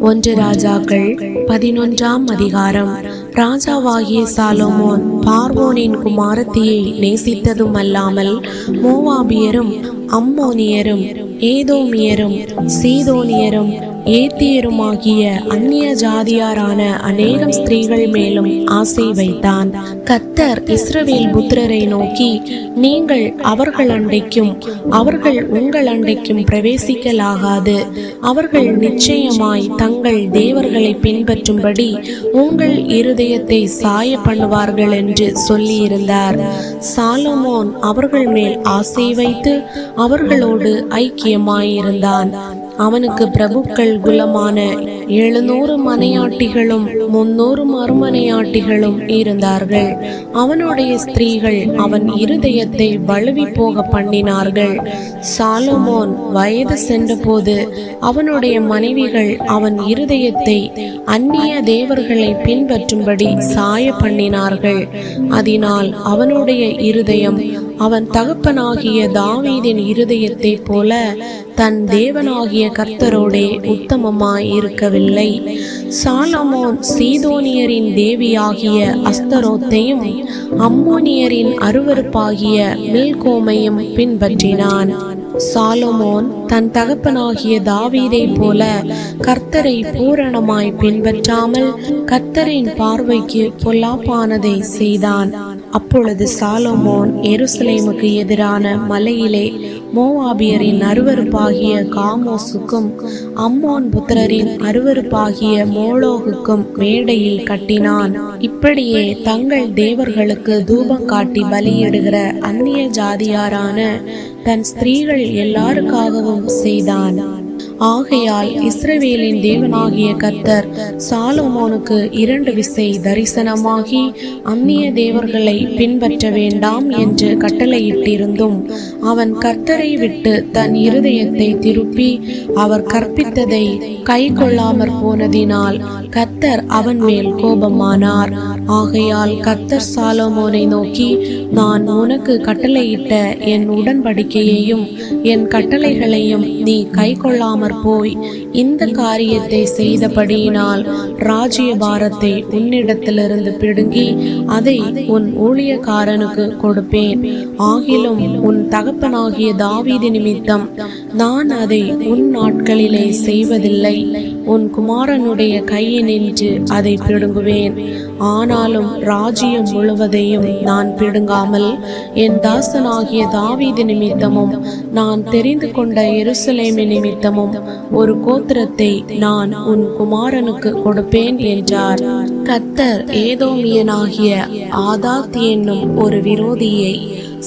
ஒன்று ராஜாக்கள் பதினொன்றாம் அதிகாரம். ராஜாவாகிய சாலோமோன் பார்வோனின் குமாரத்தியை நேசித்ததும் அல்லாமல் மோவாபியரும் அம்மோனியரும் ஏதோமியரும் சீதோனியரும் ஏத்தியருமாகிய அந்நிய ஜாதியாரான அநேகம் ஸ்திரீகள் மேலும் ஆசை வைத்தான். கத்தர் இஸ்ரவேல் புத்திரரை நோக்கி நீங்கள் அவர்கள் அண்டைக்கும் அவர்கள் உங்கள் அண்டைக்கும் பிரவேசிக்கலாகாது. அவர்கள் நிச்சயமாய் தங்கள் தேவர்களை பின்பற்றும்படி உங்கள் இருதயத்தை சாய பண்ணுவார்கள் என்று சொல்லியிருந்தார். சாலமோன் அவர்கள் மேல் ஆசை வைத்து அவர்களோடு ஐக்கியமாயிருந்தான். அவனுக்கு பிரபுக்கள் குலமான எழுநூறு மனையாட்டிகளும் முன்னூறு மறுமனையாட்டிகளும் இருந்தார்கள். அவனுடைய ஸ்திரீகள் அவன் இருதயத்தை வழுவி போக பண்ணினார்கள். சாலமோன் வயது சென்றபோது அவனுடைய மனைவிகள் அவன் இருதயத்தை அந்நிய தேவர்களை பின்பற்றும்படி சாய பண்ணினார்கள் அதனால் அவனுடைய இருதயம் அவன் தகப்பனாகிய தாவீதின் இருதயத்தைப் போல தன் தேவனாகிய கர்த்தரோடே உத்தமமாய் இருக்கவில்லை. சாலமோன் சீதோனியரின் தேவியாகிய அஸ்தரோத்தையும் அம்மோனியரின் அருவருப்பாகிய மில்கோமையும் பின்பற்றினான். சாலமோன் தன் தகப்பனாகிய தாவீதைப் போல கர்த்தரை பூரணமாய் பின்பற்றாமல் கர்த்தரின் பார்வைக்கு பொல்லாப்பானதை செய்தான். அப்பொழுது சாலமோன் எருசலேமுக்கு எதிரான மலையிலே மோவாபியரின் அருவருப்பாகிய காமோசுக்கும் அம்மோன் புத்திரரின் அருவருப்பாகிய மோலோகுக்கும் மேடையில் கட்டினான். இப்படியே தங்கள் தேவர்களுக்கு தூபம் காட்டி பலியிடுகிற அந்நிய ஜாதியாரான தன் ஸ்திரீகள் எல்லாருக்காகவும் செய்தான். ஆகையால் இஸ்ரவேலின் தேவனாகிய கர்த்தர் சாலமோனுக்கு இரண்டு விசை தரிசனமாகி அந்நிய தேவர்களை பின்பற்ற வேண்டாம் என்று கட்டளையிட்டிருந்தும் அவன் கர்த்தரை விட்டு தன் இருதயத்தை திருப்பி அவர் கற்பித்ததை கை கொள்ளாமற் போனதினால் கர்த்தர் அவன் மேல் கோபமானார். ஆகையால் கர்த்தர் சாலோமோனை நோக்கி நான் உனக்கு கட்டளையிட்ட என் உடன்படிக்கையையும் என் கட்டளைகளையும் நீ கை கொள்ளாமற் போய் இந்த காரியத்தை செய்தபடியினால் ராஜ்ய பாரத்தை உன்னிடத்திலிருந்து பிடுங்கி அதை உன் ஊழியக்காரனுக்கு கொடுப்பேன். ஆகிலும் உன் தகப்பனாகிய தாவீது நிமித்தம் நான் அதை உன் நாட்களிலே செய்வதில்லை. உன் குமாரனுடைய கையினின்று அதை பிடுங்குவேன். ஆனாலும் ராஜ்யம் முழுவதையும் நான் பிடுங்காமல் என் தாசனாகிய தாவீது நிமித்தமும் நான் தெரிந்து கொண்ட எருசலேமி நிமித்தமும் ஒரு கோத்திரத்தை நான் உன் குமாரனுக்கு கொடுப்பேன் என்றார். கத்தர் ஏதோமியனாகிய ஆதாத் என்னும் ஒரு விரோதியை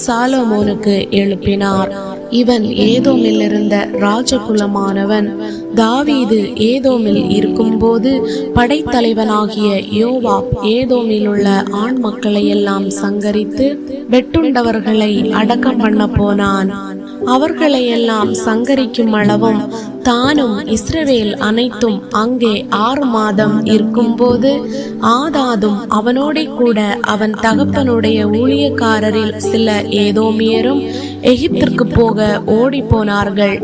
சாலமோனுக்கு எழுப்பினார். இவன் ஏதோமில் இருந்த ராஜகுலமானவன். தாவீது ஏதோமில் இருக்கும்போது படைத்தலைவனாகிய யோவாப் ஏதோமில் உள்ள ஆண் மக்களை எல்லாம் சங்கரித்து வெட்டுண்டவர்களை அடக்கம் பண்ண போனான். அவர்களை எல்லாம் சங்கரிக்கும் அளவும் தானும் இஸ்ரவேல் அனைத்தும் அங்கே ஆறு மாதம் இருக்கும்போது ஆதாதும் அவனோட கூட அவன் தகப்பனுடைய ஊழியக்காரரில் சில ஏதோமியரும் எகிப்திற்கு போக ஓடி போனார்கள்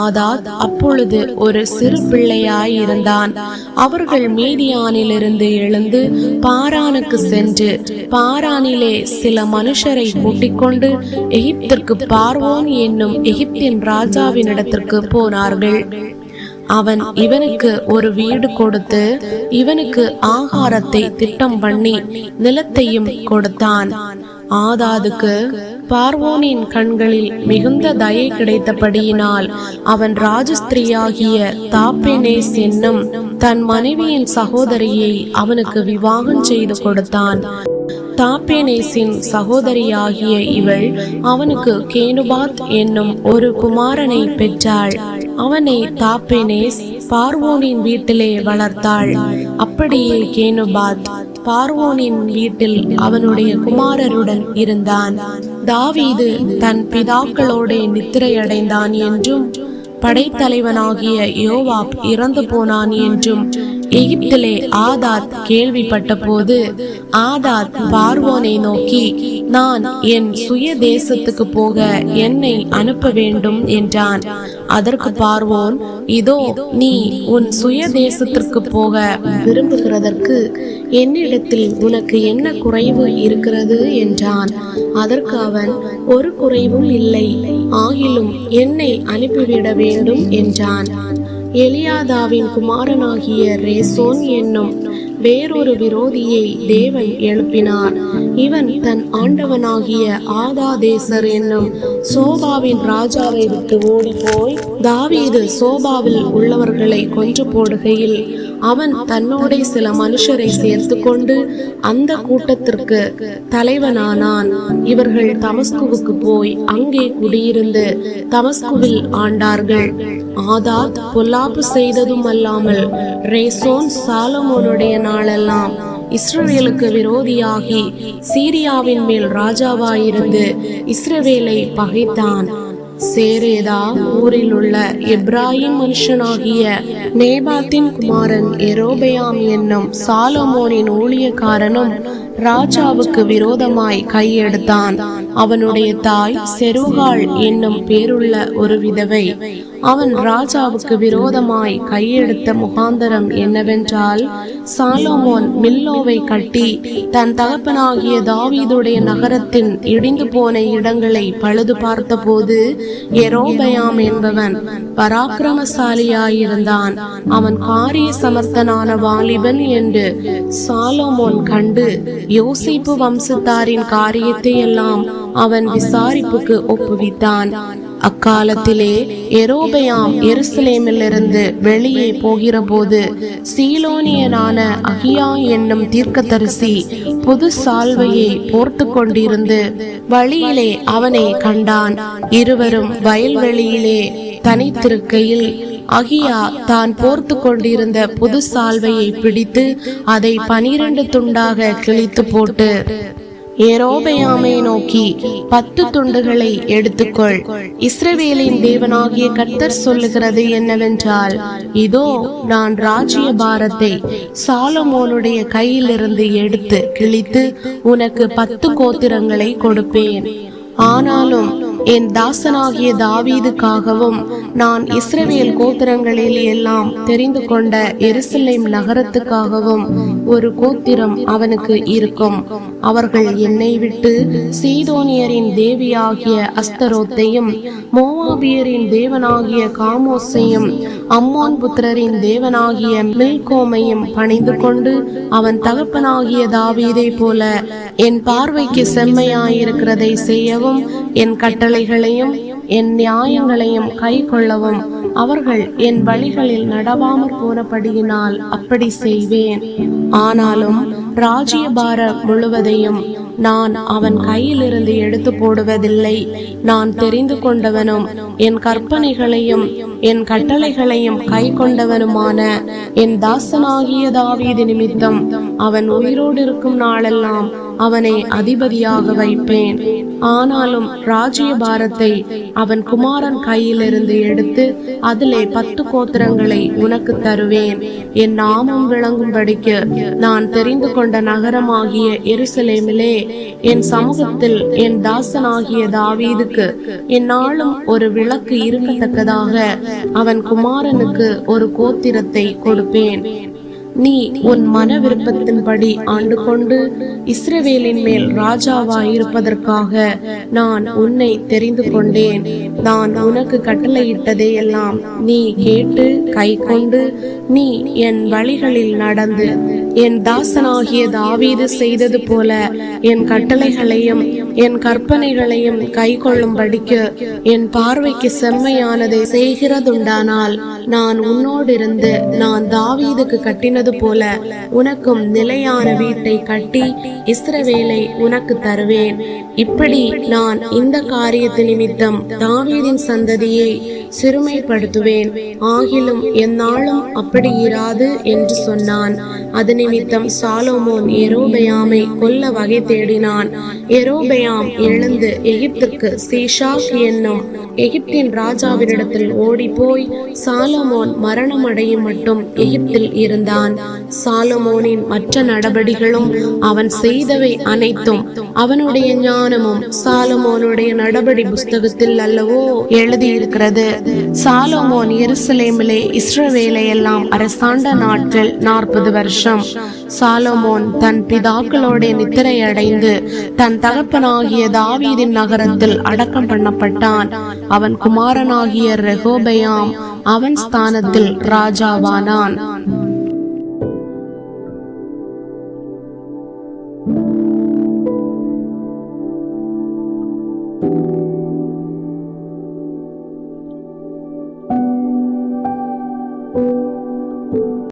ஆதாத் அப்பொழுது ஒரு சிறு பிள்ளையாயிருந்தான். அவர்கள் மீதியானிலிருந்து எழுந்து பாரானுக்கு சென்று பாரானிலே சில மனுஷரை கூட்டிக் கொண்டு எகிப்திற்கு பார்வோன் என்னும் எகிப்தின் ராஜாவினிடத்திற்கு போனார்கள். அவன் இவனுக்கு ஒரு வீடு கொடுத்து இவனுக்கு ஆகாரத்தை திட்டம் பண்ணி நிலத்தையும் கொடுத்தான். ஆதாதுக்கு பார்வோனின் கண்களில் மிகுந்த தயை கிடைத்தபடியினால் அவன் ராஜஸ்திரியாகிய தாப்பெனேஸ் என்னும் தன் மனைவியின் சகோதரியை அவனுக்கு விவாகம் செய்து கொடுத்தான். தாப்பேனேசின் சகோதரியாகிய இவள் அவனுக்கு கேனுபாத் என்னும் ஒரு குமாரனை பெற்றாள். அவனை தாப்பினேஸ் பார்வோனின் வீட்டிலே வளர்த்தாள். அப்படியே கேனுபாத் பார்வோனின் வீட்டில் அவனுடைய குமாரருடன் இருந்தான். தாவீது தன் பிதாக்களோட நித்திரையடைந்தான் என்றும் படைத்தலைவனாகிய யோவாப் இறந்து போனான் என்றும் எகிப்திலே ஆதாத் கேள்விப்பட்ட போது ஆதாத் பார்வோனை நோக்கி நான் என் சுய தேசத்துக்கு போக என்னை அனுப்ப வேண்டும் என்றான். அதற்கு பார்வோன் இதோ நீ உன் சுய தேசத்திற்கு போக விரும்புகிறதற்கு என்னிடத்தில் உனக்கு என்ன குறைவு இருக்கிறது? என்றான். அதற்கு அவன் ஒரு குறைவும் இல்லை ஆகிலும் என்னை அனுப்பிவிட வேண்டும் என்றான். எலியாதாவின் குமாரனாகிய ரேசோன் என்னும் வேறொரு விரோதியை தேவன் எழுப்பினார். இவன் தன் ஆண்டவனாகிய ஆதாதேசர் என்னும் சோபாவின் ராஜாவை விட்டு ஓடிப்போய் தாவீது சோபாவில் உள்ளவர்களை கொன்று போடுகையில் அவன் தன்னோட சில மனுஷரை சேர்த்து கொண்டு அந்த கூட்டத்திற்கு தலைவனானான். இவர்கள் தமஸ்குவுக்கு போய் அங்கே குடியிருந்து தமஸ்குவில் ஆண்டார்கள். ஆதாத் பொல்லாப்பு செய்ததும் அல்லாமல் ரேசோன் சாலமோனுடைய நாளெல்லாம் இஸ்ரவேலுக்கு விரோதியாகி சீரியாவின் மேல் ராஜாவாயிருந்து இஸ்ரவேலை பகைத்தான். சேரேதா ஊரில் உள்ள எப்ராஹிம் மனுஷனாகிய நேபாத்தின் குமாரன் எரோபயாம் என்னும் சாலமோனின் ஊழியக்காரனும் ராஜாவுக்கு விரோதமாய் கையெடுத்தான். அவனுடைய தாய் செருகாள் என்னும் பேருள்ள ஒரு விதவை. அவன் ராஜாவுக்கு விரோதமாய் கையெடுத்த முகாந்தரம் என்னவென்றால் சாலோமோன் மில்லோவை கட்டி தன் தகப்பனாகிய தாவீதுடைய நகரத்தின் இடிந்து போன இடங்களை பழுது பார்த்தபோது எரோபயாம் என்பவன் பராக்கிரமசாலியாயிருந்தான். அவன் காரிய சமர்த்தனான வாலிபன் என்று சாலோமோன் கண்டு யோசிப்பு வம்சத்தாரின் காரியத்தை எல்லாம் அவன் விசாரிப்புக்கு ஒப்புவித்தான். அக்காலத்திலே எரோபயாம் எருசலேமிலிருந்து வெளியே போகிறபோது சீலோனியனான அகியா என்னும் தீர்க்கதரிசி புது சால்வையை போர்த்து கொண்டிருந்து வழியிலே அவனை கண்டான். இருவரும் வயல்வெளியிலே தனித்திருக்கையில் அகியா தான் போர்த்து கொண்டிருந்த புது சால்வையை பிடித்து அதை பனிரெண்டு துண்டாக கிழித்து போட்டு ஏரோபயாமை நோக்கி பத்து துண்டுகளை எடுத்துக்கொள். இஸ்ரவேலின் தேவனாகிய கர்த்தர் சொல்லுகிறது என்னவென்றால் இதோ நான் ராஜ்ய பாரத்தை சாலமோனுடைய கையிலிருந்து எடுத்து கிழித்து உனக்கு பத்து கோத்திரங்களை கொடுப்பேன். ஆனாலும் என் தாசனாகிய தாவீதுக்காகவும் நான் இஸ்ரவேல் கோத்திரங்களில் எல்லாம் தெரிந்து கொண்ட எருசலேம் நகரத்துக்காகவும் ஒரு கோத்திரம் அவனுக்கு இருக்கும். அவர்கள் என்னை விட்டு சீதோனியரின் தேவியாகிய அஸ்தரோத்தையும் மோவாபியரின் தேவனாகிய காமோஸையும் அம்மோன் புத்திரரின் தேவனாகிய மில்கோமையும் பணிந்து கொண்டு அவன் தகப்பனாகிய தாவீதை போல என் பார்வைக்கு செம்மையாயிருக்கிறதை செய்யவும் என் கட்டளைகளையும் என் நியாயங்களையும் கை கொள்ளவும் அவர்கள் என் வழிகளில் நடவாமற் போனபடியினால் அப்படி செய்வேன். ஆனாலும் ராஜ்யபார முழுவதையும் நான் அவன் கையிலிருந்து எடுத்து போடுவதில்லை. நான் தெரிந்து கொண்டவனும் என் கற்பனைகளையும் என் கட்டளைகளையும் கை கொண்டவனுமான என் தாசனாகிய தாவீது நிமித்தம் அவன் உயிரோடு இருக்கும் நாளெல்லாம் அவனை அதிபதியாக வைப்பேன். ஆனாலும் ராஜ்யபாரத்தை அவன் குமாரன் கையிலிருந்து எடுத்து அதிலே பத்து கோத்திரங்களை உனக்கு தருவேன். என் நாமம் விளங்கும்படிக்கு நான் தெரிந்து கொண்ட நகரமாகிய எருசலேமிலே என் சமூகத்தில் என் தாசனாகிய தாவீதுக்கு என்னாலும் ஒரு விளக்கு இருக்கத்தக்கதாக அவன் குமாரனுக்கு ஒரு கோத்திரத்தை கொடுப்பேன். நீ உன் மன விருப்பத்தின்படி ஆண்டு கொண்டு இஸ்ரவேலின் மேல் ராஜாவாயிருப்பதற்காக நான் உன்னை தெரிந்து கொண்டேன். நான் உனக்கு கட்டளையிட்டதை எல்லாம் நீ கேட்டு கை கொண்டு நீ என் வழிகளில் நடந்து என் தாசனாகிய தாவீது செய்தது போல என் கட்டளைகளையும் என் கற்பனைகளையும் கை கொள்ளும்படிக்கு என் பார்வைக்கு செம்மையானதை செய்கிறதுண்டானால் நான் உன்னோடிருந்து நான் தாவீதுக்கு கட்டினது போல உனக்கும் நிலையான வீட்டை கட்டி இஸ்ரவேலை உனக்கு தருவேன். இப்படி நான் இந்த காரியத்து நிமித்தம் தாவீதின் சந்ததியை சிறுமைப்படுத்துவேன். ஆகிலும் எந்நாளும் அப்படி இராது என்று சொன்னான். அது நிமித்தம் சாலோமோன் எரோபயாமை கொல்ல வகை தேடினான். எரோபயாம் எழுந்து எகிப்துக்கு சீஷாக் என்னும் எகிப்தின் ராஜாவினிடத்தில் ஓடிப்போய் சாலமோன் மரணம் அடையும் மட்டும் எகிப்தில் இருந்தான். சாலமோனின் மற்ற நடபடிகளும் அவன் செய்தவை அனைத்தும் அவனுடைய ஞானமும் சாலமோனுடைய நடபடி புஸ்தகத்தில் அல்லவோ எழுதியிருக்கிறது. சாலமோன் எருசலேமிலே இஸ்ரவேலை எல்லாம் அரசாண்ட நாட்கள் நாற்பது வருஷம். சாலமோன் தன் பிதாக்களோட நித்திரை அடைந்து தன் தகப்பனாகிய தாவீதின் நகரத்தில் அடக்கம் பண்ணப்பட்டான். அவன் குமாரனாகிய ரெகோபயாம் அவன் ஸ்தானத்தில் ராஜாவானான்.